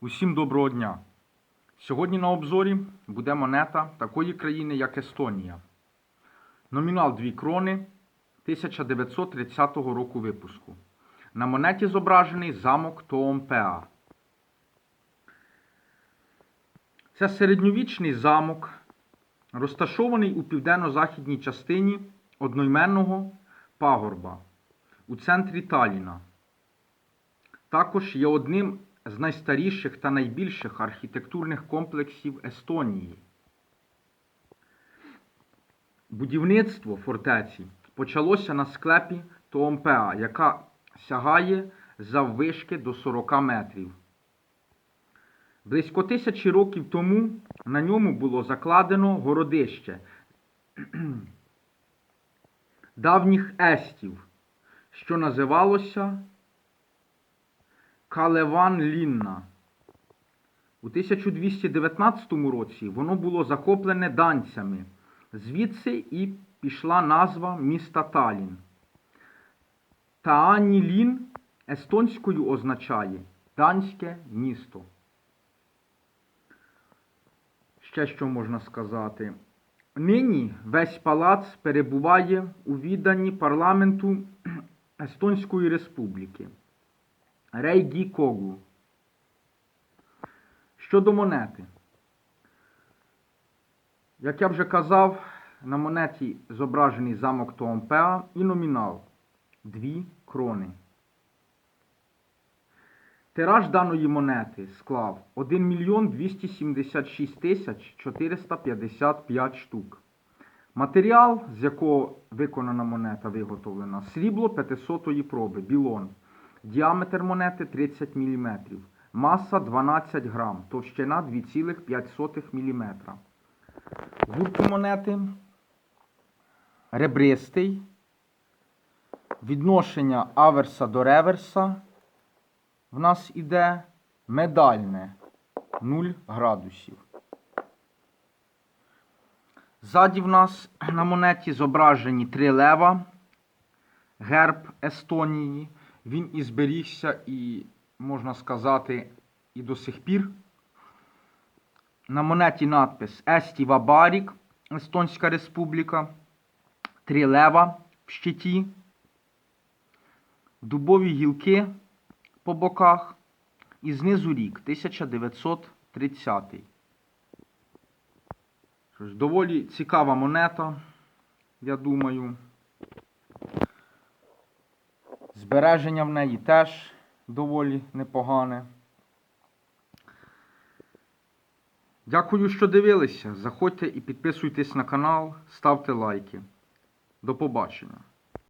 Усім доброго дня! Сьогодні на обзорі буде монета такої країни, як Естонія. Номінал 2 крони 1930 року випуску. На монеті зображений замок Тоомпеа. Це середньовічний замок, розташований у південно-західній частині одноіменного пагорба у центрі Таліна. Також є одним з найстаріших та найбільших архітектурних комплексів Естонії. Будівництво фортеці почалося на склепі Тоомпеа, яка сягає заввишки до 40 метрів. Близько тисячі років тому на ньому було закладено городище давніх естів, що називалося Калеван Лінна. У 1219 році воно було захоплене данцями. Звідси і пішла назва міста Талін. Таанілін естонською означає данське місто. Ще що можна сказати? Нині весь палац перебуває у відданні парламенту Естонської Республіки. Рейгі Когу. Щодо монети. Як я вже казав, на монеті зображений замок Тоомпеа і номінал 2 крони. Тираж даної монети склав 1 мільйон 276 тисяч 455 штук. Матеріал, з якого виконана монета виготовлена, срібло 500-ї проби, білон. Діаметр монети 30 мм. Маса 12 грам, товщина 2,5 мм. Гурт монети ребристий. Відношення аверса до реверса в нас іде медальне 0 градусів. Ззаді в нас на монеті зображені три лева, герб Естонії. Він і зберігся, і, можна сказати, і до сих пір. На монеті надпис Естіва Барік, Естонська Республіка. Три лева в щиті, дубові гілки по боках і знизу рік 1930. Доволі цікава монета, я думаю. Збереження в неї теж доволі непогане. Дякую, що дивилися. Заходьте і підписуйтесь на канал, ставте лайки. До побачення.